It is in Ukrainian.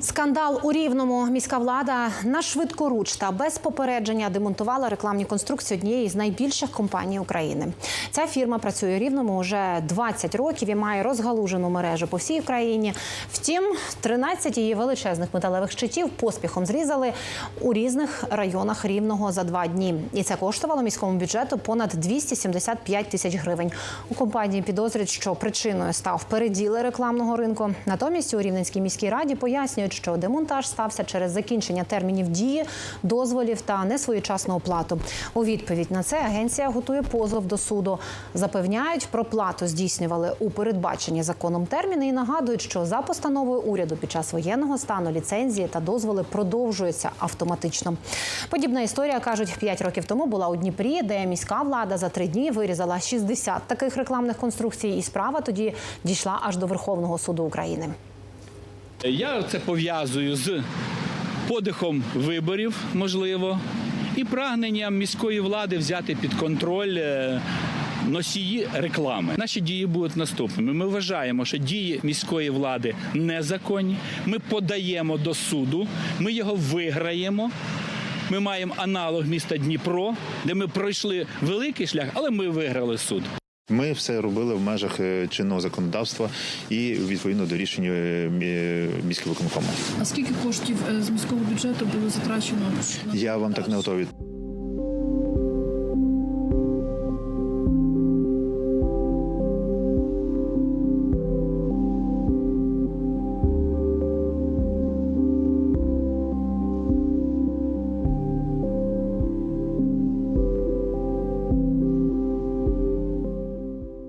Скандал у рівному міська влада на швидкоруч та без попередження демонтувала рекламні конструкції однієї з найбільших компаній України. Ця фірма працює у рівному вже 20 років і має розгалужену мережу по всій Україні. Втім, 13 її величезних металевих щитів поспіхом зрізали у різних районах рівного за два дні. І це коштувало міському бюджету понад 275 тисяч гривень. У компанії підозрюють, що причиною став переділи рекламного ринку. Натомість у Рівненській міській раді пояснюють, що демонтаж стався через закінчення термінів дії, дозволів та несвоєчасну оплату. У відповідь на це агенція готує позов до суду. Запевняють, проплату здійснювали у передбачені законом терміни і нагадують, що за постановою уряду під час воєнного стану ліцензії та дозволи продовжуються автоматично. Подібна історія кажуть, 5 років тому була у Дніпрі, де міська влада за три дні вирізала 60 таких рекламних конструкцій, і справа тоді дійшла аж до Верховного суду України. Я це пов'язую з подихом виборів, можливо, і прагненням міської влади взяти під контроль. е, Носії реклами наші дії будуть наступними. Ми вважаємо, що дії міської влади незаконні. Ми подаємо до суду, ми його виграємо. Ми маємо аналог міста Дніпро, де ми пройшли великий шлях, але ми виграли суд. Ми все робили в межах е, чинного законодавства і відповідно до рішення е, міського виконкому. А скільки коштів е, з міського бюджету було затрачено? Я вам так не готовий.